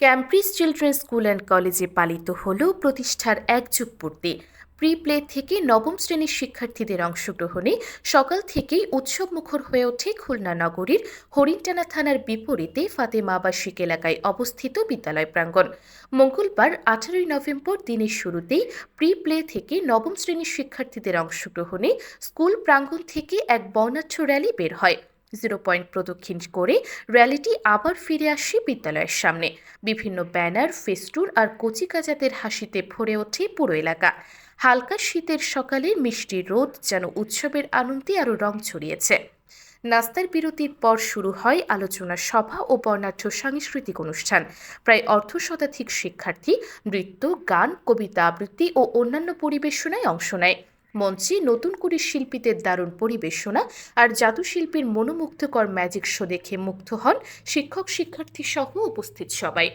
Cambridge children school and কলেজে পালিত হল প্রতিষ্ঠার এক যুগ পূর্তি। প্রি প্লে থেকে নবম শ্রেণির শিক্ষার্থীদের অংশগ্রহণে সকাল থেকেই উৎসব মুখর হয়ে ওঠে খুলনা নগরীর হরিণটানা থানার বিপরীতে ফাতেমা আবাসিক এলাকায় অবস্থিত বিদ্যালয় প্রাঙ্গণ। মঙ্গলবার আঠারোই নভেম্বর দিনের শুরুতেই প্রি প্লে থেকে নবম শ্রেণির শিক্ষার্থীদের অংশগ্রহণে স্কুল প্রাঙ্গণ থেকে এক বর্ণাঢ্য র্যালি বের হয়। জিরো পয়েন্ট প্রদক্ষিণ করে র্যালিটি আবার ফিরে আসে বিদ্যালয়ের সামনে। বিভিন্ন ব্যানার, ফেস্টুন আর কচিকাচাদের হাসিতে ভরে ওঠে পুরো এলাকা। হালকা শীতের সকালে মিষ্টি রোদ যেন উৎসবের আনন্দে আরও রং ছড়িয়েছে। নাস্তার বিরতির পর শুরু হয় আলোচনা সভা ও বর্ণাঢ্য সাংস্কৃতিক অনুষ্ঠান। প্রায় অর্ধ শতাধিক শিক্ষার্থী নৃত্য, গান, কবিতা আবৃত্তি ও অন্যান্য পরিবেশনায় অংশ নেয়। মঞ্চে নতুন করে শিল্পীদের দারুণ পরিবেশনা আর জাদুশিল্পীর মনোমুগ্ধকর ম্যাজিক শো দেখে মুগ্ধ হন শিক্ষক শিক্ষার্থী সহ উপস্থিত সবাই।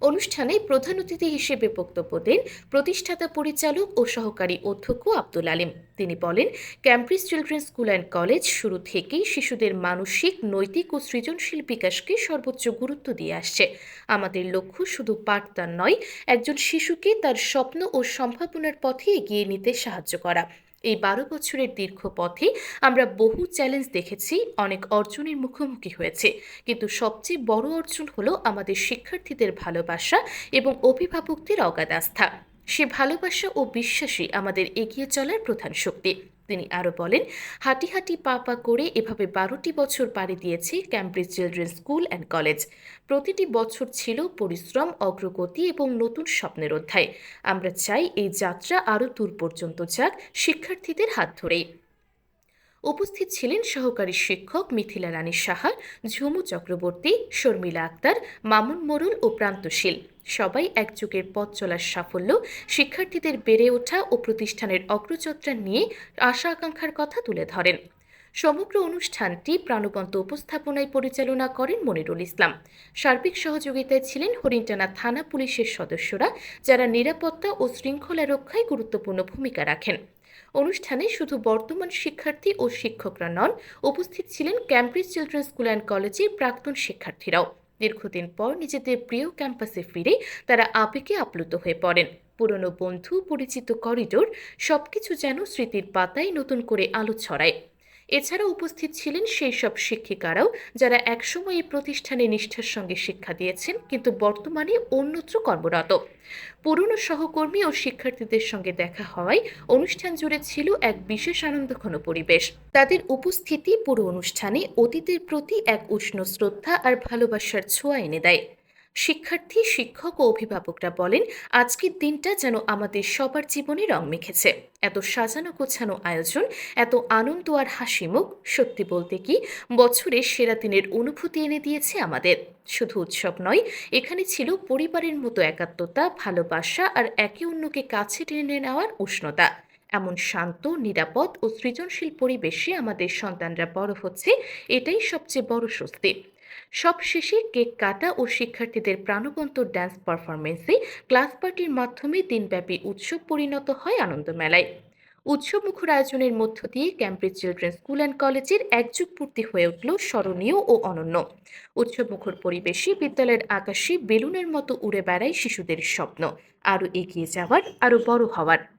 অনুষ্ঠানে প্রধান অতিথি হিসেবে বক্তব্য দেন প্রতিষ্ঠাতা পরিচালক ও সহকারী অধ্যক্ষ আব্দুল আলিম। তিনি বলেন, Cambridge children school and college শুরু থেকেই শিশুদের মানসিক, নৈতিক ও সৃজনশীল বিকাশকে সর্বোচ্চ গুরুত্ব দিয়ে আসছে। আমাদের লক্ষ্য শুধু পাঠদান নয়, একজন শিশুকে তার স্বপ্ন ও সম্ভাবনার পথে এগিয়ে নিতে সাহায্য করা। এই বারো বছরের দীর্ঘ পথে আমরা বহু চ্যালেঞ্জ দেখেছি, অনেক অর্জনের মুখোমুখি হয়েছে। কিন্তু সবচেয়ে বড় অর্জন হলো আমাদের শিক্ষার্থীদের ভালোবাসা এবং অভিভাবকদের অগাধ আস্থা। সে ভালোবাসা ও বিশ্বাসই আমাদের এগিয়ে চলার প্রধান শক্তি। তিনি আরও বলেন, হাঁটি হাঁটি পা পা করে এভাবে বারোটি বছর পাড়ি দিয়েছে Cambridge children school and college প্রতিটি বছর ছিল পরিশ্রম, অগ্রগতি এবং নতুন স্বপ্নের অধ্যায়। আমরা চাই এই যাত্রা আরও দূর পর্যন্ত যাক শিক্ষার্থীদের হাত ধরেই। উপস্থিত ছিলেন সহকারী শিক্ষক মিথিলা রানী সাহা, ঝুমু চক্রবর্তী, শর্মিলা আক্তার, মামুন মোরল ও প্রান্তশীল। সবাই একযুগের পথ চলার সাফল্য, শিক্ষার্থীদের বেড়ে ওঠা ও প্রতিষ্ঠানের অগ্রযাত্রা নিয়ে আশা আকাঙ্ক্ষার কথা তুলে ধরেন। সমগ্র অনুষ্ঠানটি প্রাণবন্ত উপস্থাপনায় পরিচালনা করেন মনিরুল ইসলাম। সার্বিক সহযোগিতায় ছিলেন হরিণটানা থানা পুলিশের সদস্যরা, যারা নিরাপত্তা ও শৃঙ্খলা রক্ষায় গুরুত্বপূর্ণ ভূমিকা রাখেন। অনুষ্ঠানে শুধু বর্তমান শিক্ষার্থী ও শিক্ষকরা নন, উপস্থিত ছিলেন ক্যামব্রিজ চিলড্রেন স্কুল অ্যান্ড কলেজের প্রাক্তন শিক্ষার্থীরাও। দীর্ঘদিন পর নিজেদের প্রিয় ক্যাম্পাসে ফিরে তারা আবেগে আপ্লুত হয়ে পড়েন। পুরনো বন্ধু, পরিচিত করিডোর, সবকিছু যেন স্মৃতির পাতায় নতুন করে আলো ছড়ায়। এছাড়া উপস্থিত ছিলেন সেই সব শিক্ষিকারাও যারা একসময় এই প্রতিষ্ঠানে নিষ্ঠার সঙ্গে শিক্ষা দিয়েছেন, কিন্তু বর্তমানে অন্যত্র কর্মরত। পুরনো সহকর্মী ও শিক্ষার্থীদের সঙ্গে দেখা হওয়ায় অনুষ্ঠান জুড়ে ছিল এক বিশেষ আনন্দঘন পরিবেশ। তাদের উপস্থিতি পুরো অনুষ্ঠানে অতীতের প্রতি এক উষ্ণ শ্রদ্ধা আর ভালোবাসার ছোঁয়া এনে দেয়। শিক্ষার্থী, শিক্ষক ও অভিভাবকরা বলেন, আজকের দিনটা যেন আমাদের সবার জীবনে রং মেখেছে। এত সাজানো গোছানো আয়োজন, এত আনন্দ আর হাসি মুখ, সত্যি বলতে কি বছরের সেরা দিনের অনুভূতি এনে দিয়েছে আমাদের। শুধু উৎসব নয়, এখানে ছিল পরিবারের মতো একাত্মতা, ভালোবাসা আর একে অন্যকে কাছে টেনে নেওয়ার উষ্ণতা। এমন শান্ত, নিরাপদ ও সৃজনশীল পরিবেশে আমাদের সন্তানরা বড় হচ্ছে, এটাই সবচেয়ে বড় স্বস্তি। সব শেষে কেক কাটা ও শিক্ষার্থীদের প্রাণবন্ত ড্যান্স পারফরমেন্সে ক্লাস পার্টির মাধ্যমে দিনব্যাপী উৎসব পরিণত হয় আনন্দমেলায়। উৎসব মুখর আয়োজনের মধ্য দিয়ে ক্যামব্রিজ চিলড্রেন স্কুল অ্যান্ড কলেজের একযুগ পূর্তি হয়ে উঠল স্মরণীয় ও অনন্য। উৎসব মুখর পরিবেশে বিদ্যালয়ের আকাশে বেলুনের মতো উড়ে বেড়ায় শিশুদের স্বপ্ন। আরও এগিয়ে যাওয়ার, আরও বড় হওয়ার।